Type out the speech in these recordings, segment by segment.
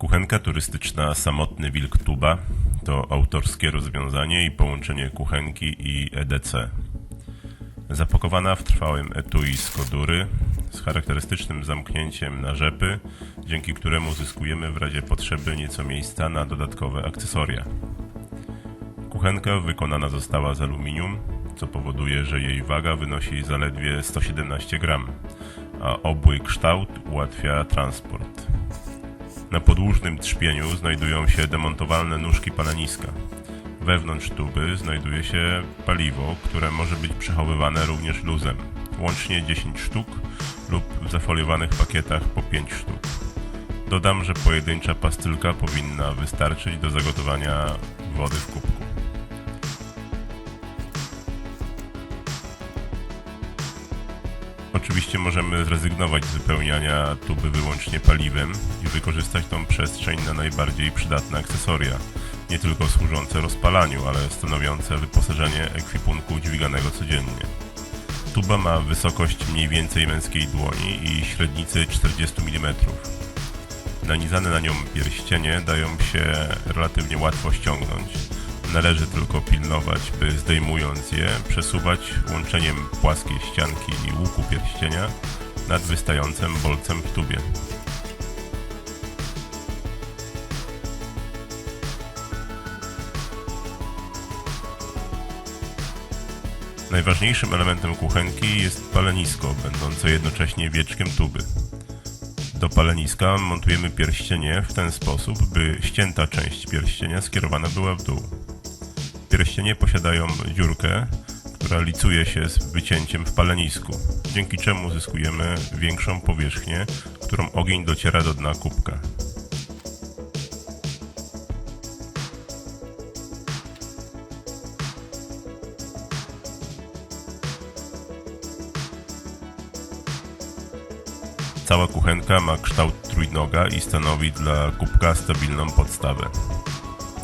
Kuchenka turystyczna Samotny Wilk Tuba to autorskie rozwiązanie i połączenie kuchenki i EDC. Zapakowana w trwałym etui z kodury z charakterystycznym zamknięciem na rzepy, dzięki któremu zyskujemy w razie potrzeby nieco miejsca na dodatkowe akcesoria. Kuchenka wykonana została z aluminium, co powoduje, że jej waga wynosi zaledwie 117 gram, a obły kształt ułatwia transport. Na podłużnym trzpieniu znajdują się demontowalne nóżki paleniska. Wewnątrz tuby znajduje się paliwo, które może być przechowywane również luzem. Łącznie 10 sztuk lub w zafoliowanych pakietach po 5 sztuk. Dodam, że pojedyncza pastylka powinna wystarczyć do zagotowania wody w kubku. Oczywiście możemy zrezygnować z wypełniania tuby wyłącznie paliwem i wykorzystać tą przestrzeń na najbardziej przydatne akcesoria, nie tylko służące rozpalaniu, ale stanowiące wyposażenie ekwipunku dźwiganego codziennie. Tuba ma wysokość mniej więcej męskiej dłoni i średnicy 40 mm. Nanizane na nią pierścienie dają się relatywnie łatwo ściągnąć. Należy tylko pilnować, by zdejmując je, przesuwać łączeniem płaskiej ścianki i łuku pierścienia nad wystającym bolcem w tubie. Najważniejszym elementem kuchenki jest palenisko, będące jednocześnie wieczkiem tuby. Do paleniska montujemy pierścienie w ten sposób, by ścięta część pierścienia skierowana była w dół. Pierścienie posiadają dziurkę, która licuje się z wycięciem w palenisku, dzięki czemu zyskujemy większą powierzchnię, którą ogień dociera do dna kubka. Cała kuchenka ma kształt trójnoga i stanowi dla kubka stabilną podstawę.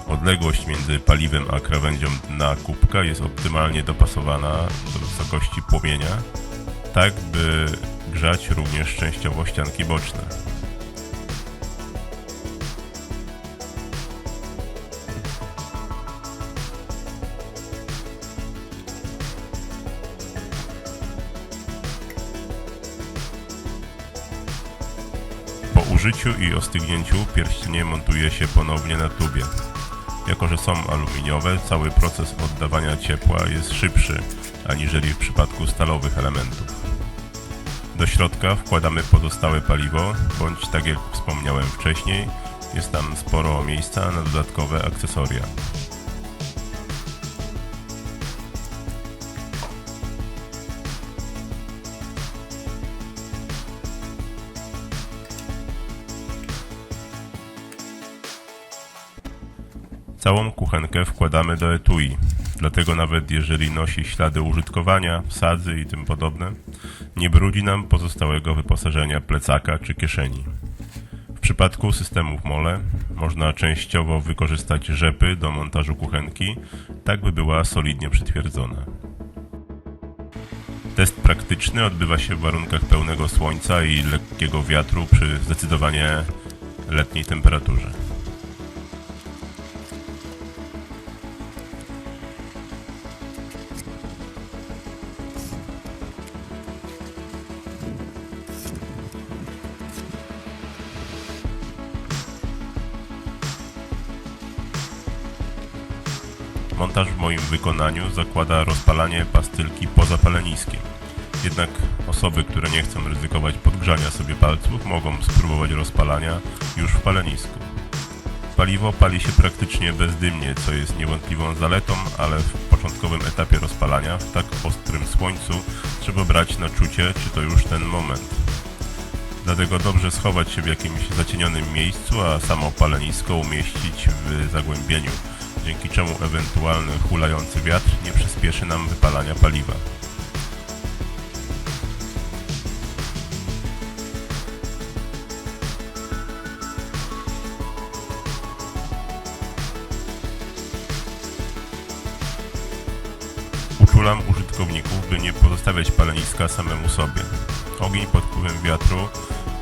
Odległość między paliwem a krawędzią dna kubka jest optymalnie dopasowana do wysokości płomienia, tak by grzać również częściowo ścianki boczne. Po użyciu i ostygnięciu pierścienie montuje się ponownie na tubie. Jako, że są aluminiowe, cały proces oddawania ciepła jest szybszy, aniżeli w przypadku stalowych elementów. Do środka wkładamy pozostałe paliwo, bądź tak jak wspomniałem wcześniej, jest tam sporo miejsca na dodatkowe akcesoria. Całą kuchenkę wkładamy do etui, dlatego nawet jeżeli nosi ślady użytkowania, sadzy i tym podobne, nie brudzi nam pozostałego wyposażenia plecaka czy kieszeni. W przypadku systemów MOLE można częściowo wykorzystać rzepy do montażu kuchenki, tak by była solidnie przytwierdzona. Test praktyczny odbywa się w warunkach pełnego słońca i lekkiego wiatru przy zdecydowanie letniej temperaturze. Montaż w moim wykonaniu zakłada rozpalanie pastylki poza paleniskiem. Jednak osoby, które nie chcą ryzykować podgrzania sobie palców, mogą spróbować rozpalania już w palenisku. Paliwo pali się praktycznie bezdymnie, co jest niewątpliwą zaletą, ale w początkowym etapie rozpalania, w tak ostrym słońcu, trzeba brać na czucie, czy to już ten moment. Dlatego dobrze schować się w jakimś zacienionym miejscu, a samo palenisko umieścić w zagłębieniu, dzięki czemu ewentualny hulający wiatr nie przyspieszy nam wypalania paliwa. Uczulam użytkowników, by nie pozostawiać paleniska samemu sobie. Ogień pod wpływem wiatru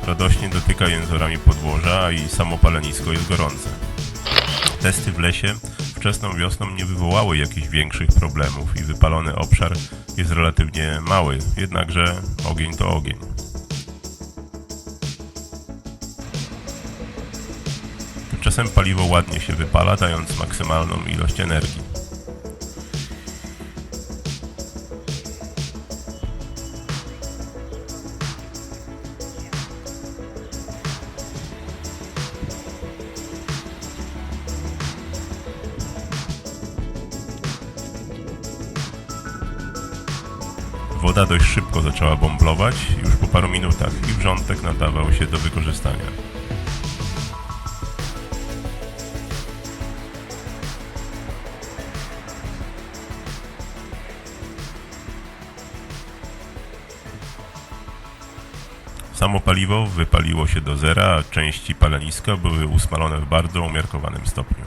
Radośnie dotyka jęzorami podłoża i samo palenisko jest gorące. Testy w lesie wczesną wiosną nie wywołały jakichś większych problemów i wypalony obszar jest relatywnie mały, jednakże ogień to ogień. Tymczasem paliwo ładnie się wypala, dając maksymalną ilość energii. Woda dość szybko zaczęła bąblować, już po paru minutach i wrzątek nadawał się do wykorzystania. Samo paliwo wypaliło się do zera, a części paleniska były usmalone w bardzo umiarkowanym stopniu.